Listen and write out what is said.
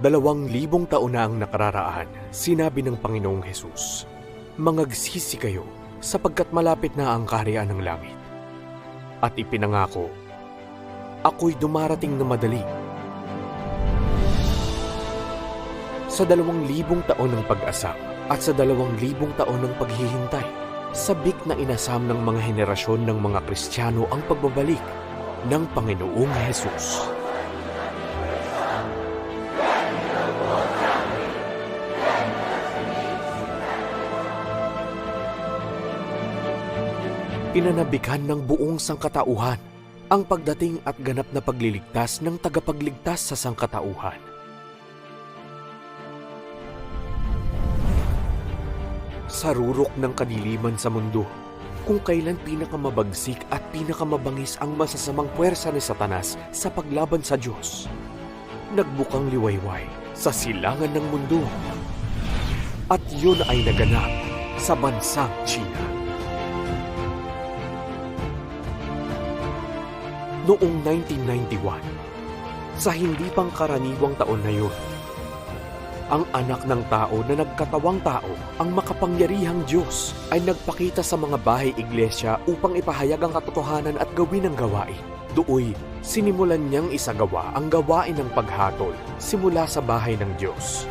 Dalawang libong taon na ang nakararaan, sinabi ng Panginoong Hesus, Mangagsisi kayo sapagkat malapit na ang kaharian ng langit. At ipinangako, Ako'y dumarating na madali. Sa dalawang libong taon ng pag-asa at sa dalawang libong taon ng paghihintay, sabik na inasam ng mga henerasyon ng mga Kristiyano ang pagbabalik ng Panginoong Hesus. Pinanabikan ng buong sangkatauhan ang pagdating at ganap na pagliligtas ng tagapagligtas sa sangkatauhan. Sa rurok ng kadiliman sa mundo, kung kailan pinakamabagsik at pinakamabangis ang masasamang puwersa ni Satanas sa paglaban sa Diyos, nagbukang liwayway sa silangan ng mundo. At yun ay naganap sa bansang China. Noong 1991, sa hindi pang karaniwang taon na yun, ang anak ng tao na nagkatawang tao, ang makapangyarihang Diyos, ay nagpakita sa mga bahay iglesia upang ipahayag ang katotohanan at gawin ang gawain. Dooy, sinimulan niyang isagawa ang gawain ng paghatol simula sa bahay ng Diyos.